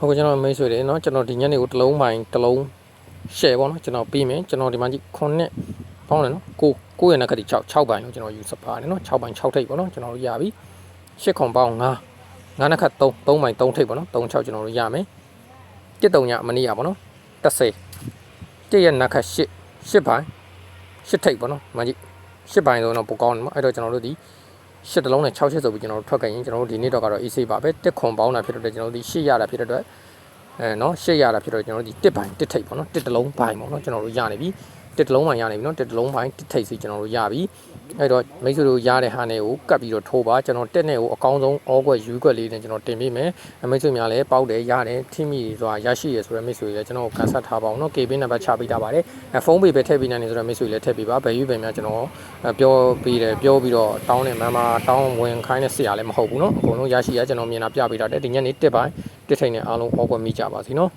ဟုတ်ကဲ့ကျွန်တော်မိတ်ဆွေတွေเนาะကျွန်တော်ဒီညနေကိုတစ်လုံးပိုင်းတစ်လုံး share ပေါ့နော်ကျွန်တော်ပြီးမယ်ကျွန်တော်ဒီမှာကြီးခုနှစ်ပေါင်းတယ်နော်ကိုကိုရဲ့နက်ကတိ6 6ပိုင်းလို့ကျွန်တော်ယူဆပါတယ်နော်6ပိုင်း6ထိပ်ပေါ့နော်ကျွန်တော်တို့ရပြီ8ခွန်ပေါင်း9 9နက်ခတ်3 3ပိုင်း3ထိပ်ပေါ့နော်3 6ကျွန်တော်တို့ရမယ်တစ်တုံညမနေ့ရပေါ့နော်30တစ်ရဲ့နက်ခတ်8 8ပိုင်း8ထိပ်ပေါ့နော်ဒီမှာကြီး8ပိုင်းဆိုတော့ပိုကောင်းတယ်နော်အဲ့တော့ကျွန်တော်တို့ဒီ ရှစ်တလုံးနဲ့6ရှစ်ဆိုပြီးကျွန်တော်တို့ထွက်ခဲ့ရင်ကျွန်တော်တို့ဒီနေ့တော့ကတော့ AC ပါပဲတစ်ခွန်ပေါင်းတာဖြစ်တော့ကျွန်တော်တို့ဒီရှစ်ရတာဖြစ်တဲ့အတွက်အဲနော်ရှစ်ရတာဖြစ်တော့ကျွန်တော်တို့ဒီတစ်ပိုင်တစ်ထိပ်ပေါ့နော်တစ်တလုံးပိုင်ပေါ့နော်ကျွန်တော်တို့ရနေပြီ တစ်တလုံးပိုင်းရနေပြီเนาะတစ်တလုံးပိုင်းတစ်ထိပ်စီကျွန်တော်တို့ရပြီအဲ့တော့မိတ်ဆွေတို့ရတဲ့ဟာနဲ့ကိုကတ်ပြီးတော့ထိုးပါကျွန်တော်တက်နဲ့ကိုအကောင်းဆုံးအောကွက်ယူကွက်လေးနဲ့ကျွန်တော်တင်ပေးမယ်မိတ်ဆွေများလည်းပေါက်တယ်ရတယ်ထိမိဆိုတာရရှိရဆိုတဲ့မိတ်ဆွေလည်းကျွန်တော်ကန်ဆက်ထားပါအောင်เนาะ KB နံပါတ်ချပေးထားပါတယ်ဖုန်းပေပဲထည့်ပေးနိုင်နေဆိုတော့မိတ်ဆွေလည်းထည့်ပေးပါဘယ်ယူပဲများကျွန်တော်ပြောပြီးတယ်ပြောပြီးတော့တောင်းတယ်မမတောင်းဝင်ခိုင်းတဲ့ဆရာလည်းမဟုတ်ဘူးเนาะအကုန်လုံးရရှိရကျွန်တော်မြင်တာပြပေးတာတဲ့ဒီညနေတစ်ပိုင်းတစ်ထိန်နဲ့အားလုံးအောကွက်မိကြပါစီเนาะ